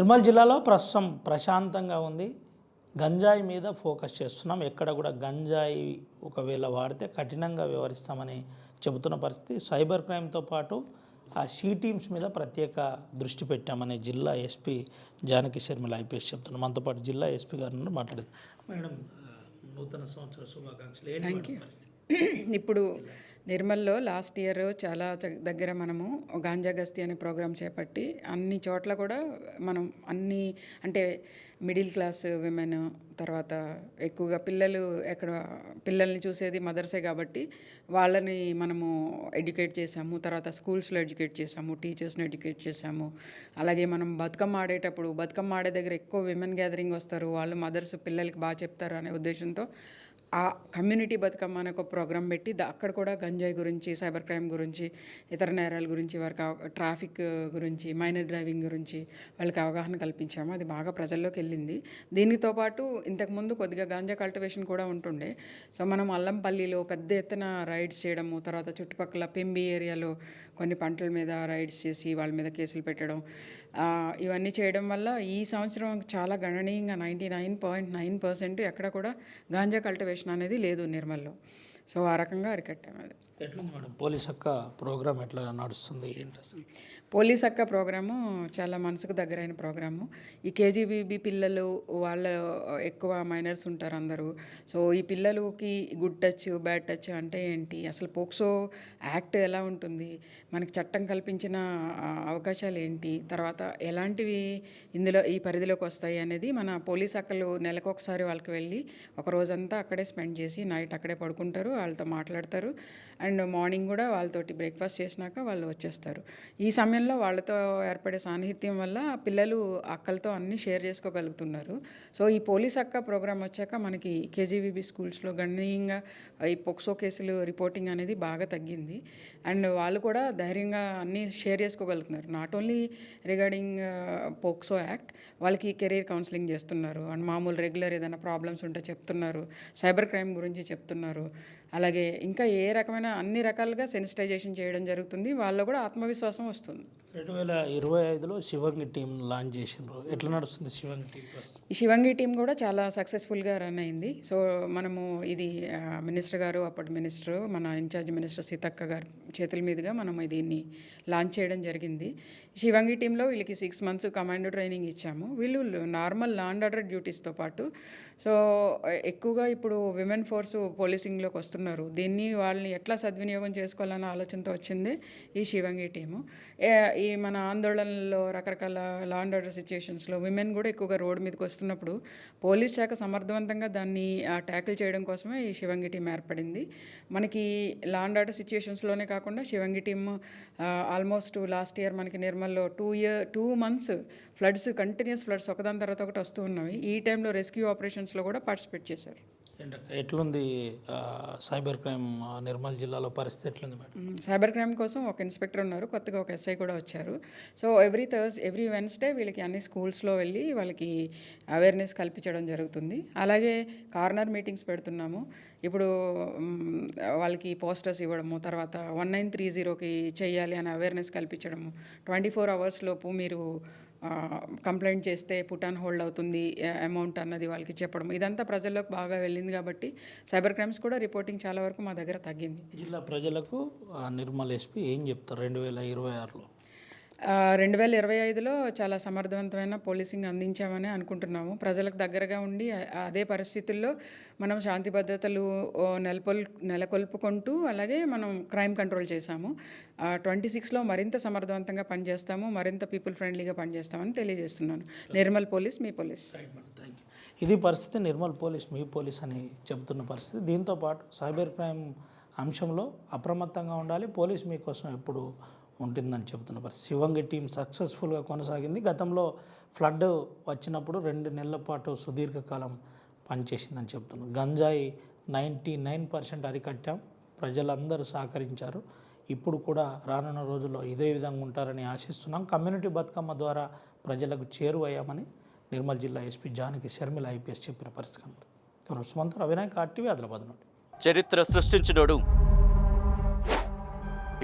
నిర్మల్ జిల్లాలో ప్రస్తుతం ప్రశాంతంగా ఉంది. గంజాయి మీద ఫోకస్ చేస్తున్నాం. ఎక్కడ కూడా గంజాయి ఒకవేళ వాడితే కఠినంగా వ్యవహరిస్తామని చెబుతున్న పరిస్థితి. సైబర్ క్రైమ్తో పాటు ఆ షీ టీమ్స్ మీద ప్రత్యేక దృష్టి పెట్టామని జిల్లా ఎస్పీ జానకి శర్మిల ఐపీఎస్ చెప్తున్నాం మనతో పాటు జిల్లా ఎస్పీ గారు నుండి మాట్లాడేది. మేడం నూతన సంవత్సర శుభాకాంక్షలు. ఇప్పుడు నిర్మల్లో లాస్ట్ ఇయర్ చాలా దగ్గర మనము గాంజా గస్తీ అనే ప్రోగ్రాం చేపట్టి అన్ని చోట్ల కూడా మనం అన్ని అంటే మిడిల్ క్లాస్ విమెన్ తర్వాత ఎక్కువగా పిల్లలు ఎక్కడ పిల్లల్ని చూసేది మదర్సే కాబట్టి వాళ్ళని మనము ఎడ్యుకేట్ చేసాము తర్వాత స్కూల్స్లో ఎడ్యుకేట్ చేసాము టీచర్స్ని ఎడ్యుకేట్ చేసాము. అలాగే మనం బతుకమ్మ ఆడేటప్పుడు బతుకమ్మ ఆడే దగ్గర ఎక్కువ విమెన్ గ్యాదరింగ్ వస్తారు వాళ్ళు మదర్స్ పిల్లలకి బాగా చెప్తారు అనే ఉద్దేశంతో ఆ కమ్యూనిటీ బతుకమ్మ అనే ఒక ప్రోగ్రాం పెట్టి అక్కడ కూడా గంజాయి గురించి సైబర్ క్రైమ్ గురించి ఇతర నేరాల గురించి వారికి ట్రాఫిక్ గురించి మైనర్ డ్రైవింగ్ గురించి వాళ్ళకి అవగాహన కల్పించాము. అది బాగా ప్రజల్లోకి వెళ్ళింది. దీనితో పాటు ఇంతకుముందు కొద్దిగా గాంజా కల్టివేషన్ కూడా ఉంటుండే. సో మనం అల్లంపల్లిలో పెద్ద ఎత్తున రైడ్స్ చేయడము తర్వాత చుట్టుపక్కల పెంబి ఏరియాలో కొన్ని పంటల మీద రైడ్స్ చేసి వాళ్ళ మీద కేసులు పెట్టడం ఇవన్నీ చేయడం వల్ల ఈ సంవత్సరం చాలా గణనీయంగా ninety nine point nine percent ఎక్కడ కూడా గాంజా కల్టివేషన్ అనేది లేదు నిర్మల్లో. సో ఆ రకంగా అరికట్టాము అది. ఎట్లుంది మేడం? పోలీస్ అక్క ప్రోగ్రామ్ ఎట్లా నడుస్తుంది? ఏంటి పోలీస్ అక్క ప్రోగ్రాము చాలా మనసుకు దగ్గరైన ప్రోగ్రాము. ఈ కేజీబీబీ పిల్లలు వాళ్ళ ఎక్కువ మైనర్స్ ఉంటారు అందరూ. సో ఈ పిల్లలకి గుడ్ టచ్ బ్యాడ్ టచ్ అంటే ఏంటి? అసలు పోక్సో యాక్ట్ ఎలా ఉంటుంది? మనకి చట్టం కల్పించిన అవకాశాలు ఏంటి? తర్వాత ఎలాంటివి ఇందులో ఈ పరిధిలోకి వస్తాయి అనేది మన పోలీస్ అక్కలు నెలకు ఒకసారి వాళ్ళకి వెళ్ళి ఒక రోజంతా అక్కడే స్పెండ్ చేసి నైట్ అక్కడే పడుకుంటారు వాళ్ళతో మాట్లాడతారు. అండ్ మార్నింగ్ కూడా వాళ్ళతోటి బ్రేక్ఫాస్ట్ చేసినాక వాళ్ళు వచ్చేస్తారు. ఈ సమయంలో వాళ్ళతో ఏర్పడే సాన్నిహిత్యం వల్ల పిల్లలు అక్కలతో అన్నీ షేర్ చేసుకోగలుగుతున్నారు. సో ఈ పోలీస్ అక్క ప్రోగ్రామ్ వచ్చాక మనకి కేజీబీబీ స్కూల్స్లో గణనీయంగా ఈ పొక్సో కేసులు రిపోర్టింగ్ అనేది బాగా తగ్గింది. అండ్ వాళ్ళు కూడా ధైర్యంగా అన్నీ share చేసుకోగలుగుతున్నారు. Not only regarding POCSO act వాళ్ళకి కెరీర్ కౌన్సిలింగ్ చేస్తున్నారు. అండ్ మామూలు రెగ్యులర్ ఏదైనా ప్రాబ్లమ్స్ ఉంటే చెప్తున్నారు. సైబర్ క్రైమ్ గురించి చెప్తున్నారు. అలాగే ఇంకా ఏ రకమైన అన్ని రకాలుగా సెన్సిటైజేషన్ చేయడం జరుగుతుంది వాళ్ళలో కూడా ఆత్మవిశ్వాసం వస్తుంది. రెండు వేల ఇరవై ఐదులో శివంగి టీం లాంచ్ చేసిండ్రు. ఎట్లా నడుస్తుంది శివంగి టీం ఈ శివంగి టీం కూడా చాలా సక్సెస్ఫుల్గా రన్ అయింది. సో మనము ఇది మినిస్టర్ గారు అప్పటి మినిస్టర్ మన ఇన్ఛార్జ్ మినిస్టర్ సీతక్క గారు చేతుల మీదుగా మనం దీన్ని లాంచ్ చేయడం జరిగింది. శివంగి టీంలో వీళ్ళకి సిక్స్ మంత్స్ కమాండో ట్రైనింగ్ ఇచ్చాము. వీళ్ళు నార్మల్ లాండ్ ఆర్డర్ డ్యూటీస్తో పాటు సో ఎక్కువగా ఇప్పుడు విమెన్ ఫోర్స్ పోలీసింగ్లోకి వస్తున్నారు. దీన్ని వాళ్ళని ఎట్లా సద్వినియోగం చేసుకోవాలన్న ఆలోచనతో వచ్చింది ఈ శివంగి టీము. ఈ మన ఆందోళనలో రకరకాల లా అండ్ ఆర్డర్ సిచ్యుయేషన్స్లో విమెన్ కూడా ఎక్కువగా రోడ్డు మీదకి వస్తున్నప్పుడు పోలీస్ శాఖ సమర్థవంతంగా దాన్ని ట్యాకిల్ చేయడం కోసమే ఈ శివంగి టీం ఏర్పడింది. మనకి లా అండ్ ఆర్డర్ సిచ్యుయేషన్స్లోనే కాకుండా Shivangi team almost last year మనకి నిర్మల్లో two year two months floods continuous floods ఒకదాని తర్వాత ఒకటి వస్తూ ఉన్నవి. ఈ టైంలో రెస్క్యూ ఆపరేషన్స్లో కూడా పార్టిసిపేట్ చేశారు. ఎట్లుంది సైబర్ క్రైమ్ నిర్మల్ జిల్లాలో పరిస్థితి ఎట్లుంది మేడం? సైబర్ క్రైమ్ కోసం ఒక ఇన్స్పెక్టర్ ఉన్నారు కొత్తగా ఒక ఎస్ఐ కూడా వచ్చారు. So every Thurs every Wednesday వీళ్ళకి అన్ని స్కూల్స్లో వెళ్ళి వాళ్ళకి అవేర్నెస్ కల్పించడం జరుగుతుంది. అలాగే కార్నర్ మీటింగ్స్ పెడుతున్నాము. ఇప్పుడు వాళ్ళకి పోస్టర్స్ ఇవ్వడము తర్వాత వన్ నైన్ త్రీ జీరోకి చేయాలి అని అవేర్నెస్ కల్పించడము. ట్వంటీ ఫోర్ అవర్స్ లోపు మీరు కంప్లైంట్ చేస్తే పుట్ ఆన్ హోల్డ్ అవుతుంది అమౌంట్ అన్నది వాళ్ళకి చెప్పడం. ఇదంతా ప్రజల్లోకి బాగా వెళ్ళింది కాబట్టి సైబర్ క్రైమ్స్ కూడా రిపోర్టింగ్ చాలా వరకు మా దగ్గర తగ్గింది. జిల్లా ప్రజలకు నిర్మల్ ఎస్పీ ఏం చెప్తారు? రెండు వేల ఇరవై ఆరులో. రెండు వేల ఇరవై ఐదులో చాలా సమర్థవంతమైన పోలీసింగ్ అందించామని అనుకుంటున్నాము. ప్రజలకు దగ్గరగా ఉండి అదే పరిస్థితుల్లో మనం శాంతి భద్రతలు నెలకొల్ నెలకొల్పుకుంటూ అలాగే మనం క్రైమ్ కంట్రోల్ చేశాము. ట్వంటీ సిక్స్లో మరింత సమర్థవంతంగా పనిచేస్తాము మరింత పీపుల్ ఫ్రెండ్లీగా పనిచేస్తామని తెలియజేస్తున్నాను. నిర్మల్ పోలీస్ మీ పోలీస్. ఇది పరిస్థితి నిర్మల్ పోలీస్ మీ పోలీస్ అని చెబుతున్న పరిస్థితి. దీంతో పాటు సైబర్ క్రైమ్ అంశంలో అప్రమత్తంగా ఉండాలి. పోలీస్ మీకోసం ఎప్పుడు ఉంటుందని చెబుతున్నారు. పరిస్థితి శివంగి టీం సక్సెస్ఫుల్గా కొనసాగింది. గతంలో ఫ్లడ్ వచ్చినప్పుడు రెండు నెలల పాటు సుదీర్ఘకాలం పనిచేసిందని చెప్తున్నారు గంజాయి నైంటీ నైన్ పర్సెంట్ అరికట్టాం. ప్రజలందరూ సహకరించారు. ఇప్పుడు కూడా రానున్న రోజుల్లో ఇదే విధంగా ఉంటారని ఆశిస్తున్నాం. కమ్యూనిటీ బతుకమ్మ ద్వారా ప్రజలకు చేరువయ్యామని నిర్మల్ జిల్లా ఎస్పీ జానకి శర్మిల ఐపీఎస్ చెప్పిన పరిస్థితి కనబడుతుంది. సుమంత్ రవినాయక్ ఆర్టీవీ ఆదిలాబాద్ నుండి. చరిత్ర సృష్టించినోడు